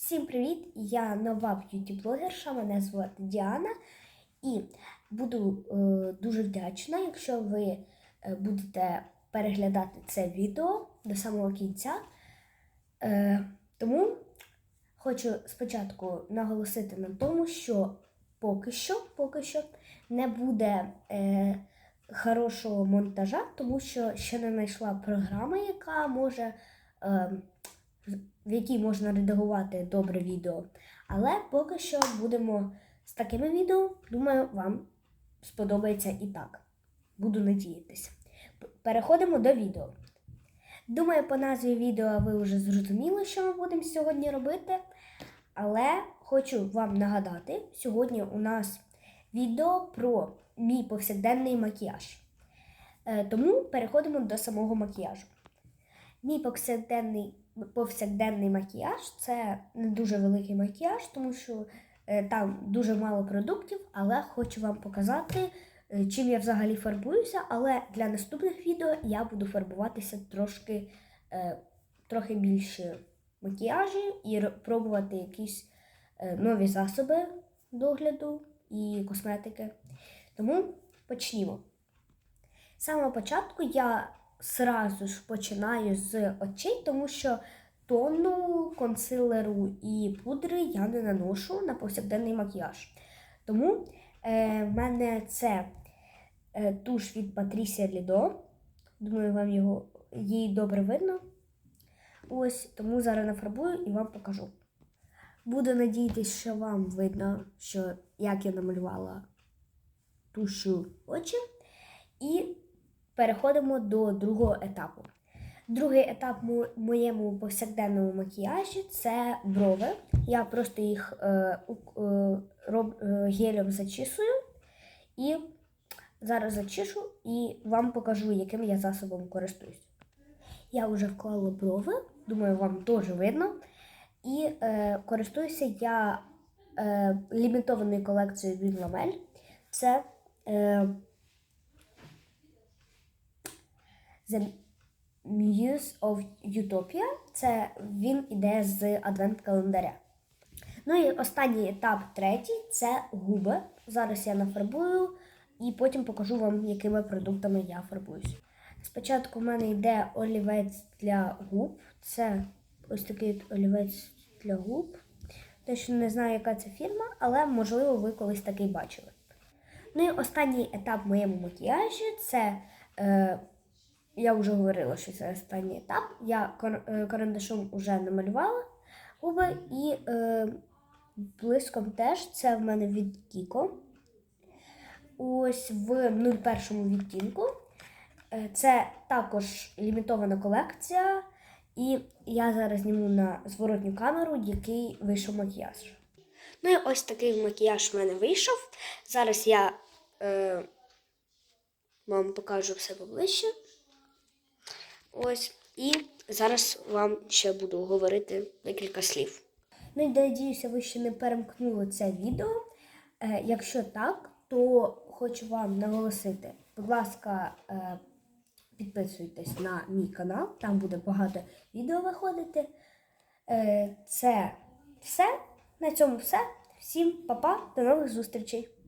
Всім привіт! Я нова б'юті-блогерша, мене звати Діана. І буду е, дуже вдячна, якщо ви е, будете переглядати це відео до самого кінця. Е, тому хочу спочатку наголосити на тому, що поки що, поки що не буде е, хорошого монтажа, тому що ще не знайшла програма, яка може. Е, в якій можна редагувати добре відео. Але поки що будемо з такими відео. Думаю, вам сподобається і так. Буду надіятися. Переходимо до відео. Думаю, по назві відео ви вже зрозуміли, що ми будемо сьогодні робити. Але хочу вам нагадати, сьогодні у нас відео про мій повсякденний макіяж. Е, Тому переходимо до самого макіяжу. Мій повсякденний, повсякденний макіяж це не дуже великий макіяж, тому що е, там дуже мало продуктів, але хочу вам показати, е, чим я взагалі фарбуюся. Але для наступних відео я буду фарбуватися трошки, е, трохи більше макіяжі і пробувати якісь нові засоби догляду і косметики. Тому почнімо. З самого початку я сразу ж починаю з очей, тому що тону, консилеру і пудри я не наношу на повсякденний макіяж. Тому е, в мене це е, туш від Patricia Lido. Думаю, вам його її добре видно. Ось, тому зараз нафарбую і вам покажу. Буду надіятися, що вам видно, що як я намалювала тушу очі. І переходимо до другого етапу. Другий етап в моєму повсякденному макіяжі це брови. Я просто їх е, е, роб, е, гелем зачісую і зараз зачішу і вам покажу, яким я засобом користуюсь. Я вже вклала брови, думаю, вам теж видно. І е, користуюся я е, лімітованою колекцією від Ламель. Це е, The Muse of Utopia. Це він іде з адвент-календаря. Ну і останній етап, третій, це губи. Зараз я нафарбую і потім покажу вам, якими продуктами я фарбуюсь. Спочатку в мене йде олівець для губ. Це ось такий от олівець для губ. Точно не знаю, яка це фірма, але можливо ви колись такий бачили. Ну і останній етап в моєму макіяжі це. Е, я вже говорила, що це останній етап. Я е, карандашом вже намалювала губи і е, блиском теж це в мене від Кіко. Ось в 01 відтінку. Е, Це також лімітована колекція. І я зараз зніму на зворотню камеру, який вийшов макіяж. Ну і ось такий макіяж в мене вийшов. Зараз я е, вам покажу все поближче. Ось. І зараз вам ще буду говорити декілька слів. Ну і надіюся, ви ще не перемкнули це відео. Е, якщо так, то хочу вам наголосити, будь ласка, е, підписуйтесь на мій канал, там буде багато відео виходити. Е, це все. На цьому все. Всім па-па, до нових зустрічей!